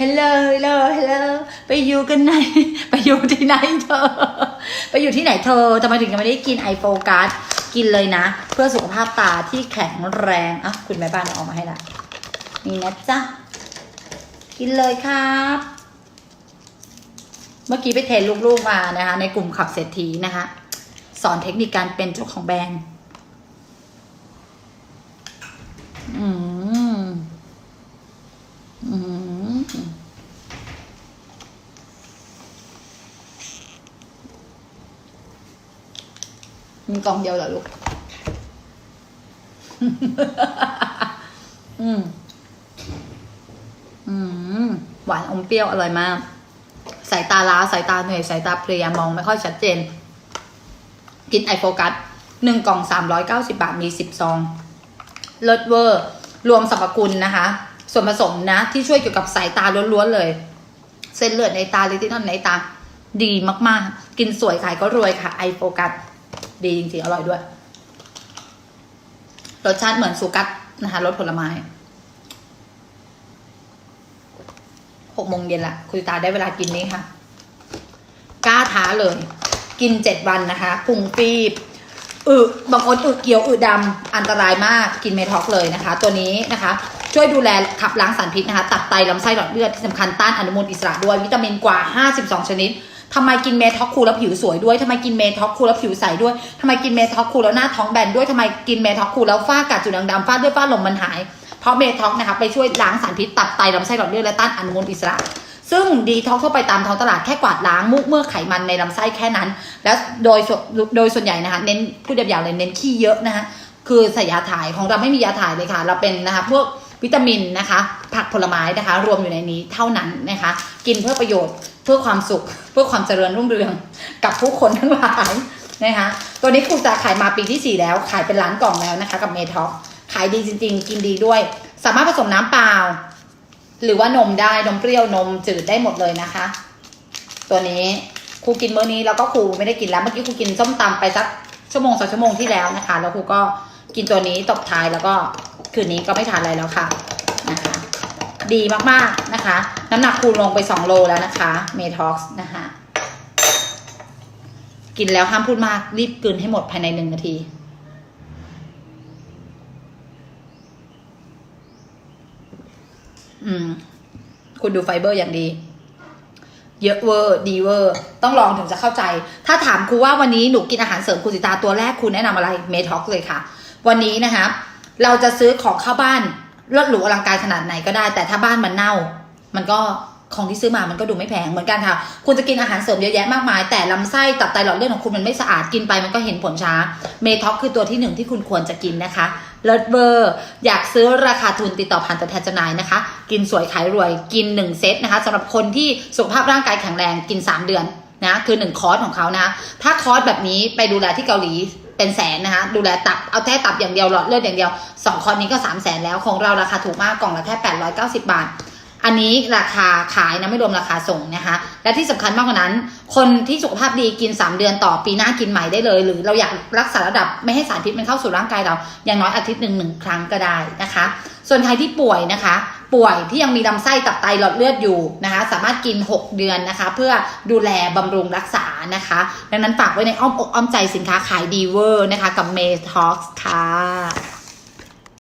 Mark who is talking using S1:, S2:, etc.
S1: ฮลโหลฮลโหลฮลโหลไปอยู่กันไหน ไปอยู่ที่ไหนเธอ ไปอยู่ที่ไหนเธอทำไมถึงยังไม่ได้กินไอโฟกัสกินเลยนะ เพื่อสุขภาพตาที่แข็งแรงอะคุณแม่บ้านเอาออกมาให้ละนี่นะจ๊ะ กินเลยครับ เมื่อกี้ไปเทรนลูกๆมานะคะ ในกลุ่มขับเศรษฐีนะคะสอนเทคนิคการเป็นเจ้าของแบรนด์อืม อืม มีกล่องเดียวเหรอลูก อืม อืม หวานอมเปรี้ยวอร่อยมาก สายตาล้าสายตาเหนื่อยสายตาเพลียมองไม่ค่อยชัดเจน กินไอโฟกัสหนึ่งกล่องสามร้อยเก้าสิบาทมีสิบซอง เลิศเวอร์ รวมสรรพคุณนะคะ ส่วนผสมนะ ที่ช่วยเกี่ยวกับสายตาล้วนๆเลย เส้นเลือดในตาลิตินอลในตา ดีมากๆ กินสวยขายก็รวยค่ะไอโฟกัสดีจริงๆอร่อยด้วยรสชาติเหมือนสุกัสนะคะรสผลไม้หกโมงเย็นละคุยตาได้เวลากินนี้ค่ะ กล้าท้าเลย กินเจ็ดวันนะคะพุงปีบอึบางคนอึเกี่ยวอึดำอันตรายมากกินเมท็อกเลยนะคะ ตัวนี้นะคะ ช่วยดูแลขับล้างสารพิษนะคะ ตับไตลำไส้หลอดเลือดที่สำคัญต้านอนุมูลอิสระด้วยวิตามินกว่า 52 ชนิดทำไมกินเมท็อกคูลแล้วผิวสวยด้วยทำไมกินเมท็อกคูลแล้วผิวใสด้วยทำไมกินเมท็อกคูลแล้วหน้าท้องแบนด้วยทำไมกินเมท็อกคูลแล้วฝ้ากัดจุดด่างดำฝ้าด้วยฝ้าลมมันหาย เพราะเมท็อกนะคะไปช่วยล้างสารพิษตับไตลำไส้หลอดเลือดและต้านอนุมูลอิสระซึ่งดีท็อกทั่วไปตามท้องตลาดแค่กวาดล้างมุกเมื่อไขมันในลำไส้แค่นั้น แล้วโดยโดยส่วนใหญ่นะคะเน้นพูดยาวๆเลยเน้นขี้เยอะนะคะคือใส่ยาถ่ายของเราไม่มียาถ่ายเลยค่ะ เราเป็นนะคะพวก วิตามินนะคะ ผักผลไม้นะคะ รวมอยู่ในนี้เท่านั้นนะคะ กินเพื่อประโยชน์เพื่อความสุข เพื่อความเจริญรุ่งเรืองกับผู้คนทั้งหลายนะคะ ตัวนี้ครูจะขายมาปีที่ 4 แล้ว ขายเป็นล้านกล่องแล้วนะคะ กับเมท็อกขายดีจริง ๆ กินดีด้วย สามารถผสมน้ำเปล่า หรือว่านมได้นมเปรี้ยวนมจืดได้หมดเลยนะคะ ตัวนี้ครูกินมื้อนี้แล้วก็ครูไม่ได้กินแล้วเมื่อกี้ครูกินส้มตำไปสักชั่วโมงสองชั่วโมงที่แล้วนะคะ แล้วครูก็กินตัวนี้ตบท้ายแล้วก็ คืนนี้ก็ไม่ทานอะไรแล้วค่ะนะคะ ดีมากๆนะคะ น้ำหนักครูลงไปสองโลแล้วนะคะเมท็อกซ์นะคะ กินแล้วห้ามพูดมากรีบกลืนให้หมดภายในหนึ่งนาทีอืม คุณดูไฟเบอร์อย่างดี เยอะเวอร์ดีเวอร์ ต้องลองถึงจะเข้าใจ ถ้าถามครูว่าวันนี้หนูกินอาหารเสริมคุณสิตาตัวแรกคุณแนะนำอะไรเมท็อกเลยค่ะ วันนี้นะคะ เราจะซื้อของเข้าบ้านเลิศหรูอลังการขนาดไหนก็ได้ แต่ถ้าบ้านมันเน่า มันก็ของที่ซื้อมามันก็ดูไม่แพงเหมือนกันค่ะ คุณจะกินอาหารเสริมเยอะแยะมากมาย แต่ลำไส้ตับไตหลอดเลือดของคุณมันไม่สะอาดกินไปมันก็เห็นผลช้า เมท็อกคือตัวที่หนึ่งที่คุณควรจะกินนะคะเลิศเวอร์ อยากซื้อราคาทุนติดต่อผ่านตัวแทนจำหน่ายนะคะ กินสวยขายรวยกิน 1 เซตนะคะสำหรับคนที่สุขภาพร่างกายแข็งแรงกิน 3 เดือนนะคือ 1 คอร์สของเขานะ ถ้าคอร์สแบบนี้ไปดูแลที่เกาหลี เป็นแสนนะคะดูแลตับเอาแค่ตับอย่างเดียวหลอดเลือดอย่างเดียว2คอร์สนี้ก็3 0 0แสนแล้วของเราราคาถูกมากกล่องละแค่ 890 บาท อันนี้ราคาขายนะไม่รวมราคาส่งนะคะ และที่สำคัญมากกว่านั้น คนที่สุขภาพดีกิน 3 เดือนต่อปีหน้ากินใหม่ได้เลย หรือเราอยากรักษาระดับไม่ให้สารพิษมันเข้าสู่ร่างกายเราอย่างน้อยอาทิตย์หนึ่งหนึ่งครั้งก็ได้นะคะ ส่วนใครที่ป่วยนะคะ ป่วยที่ยังมีลำไส้ตับไตหลอดเลือดอยู่นะคะ สามารถกิน 6 เดือนนะคะ เพื่อดูแลบำรุงรักษานะคะ ดังนั้นฝากไว้ในอ้อมอกอ้อมใจสินค้าขายดีเวอร์นะคะ กับเมท็อกซ์ค่ะ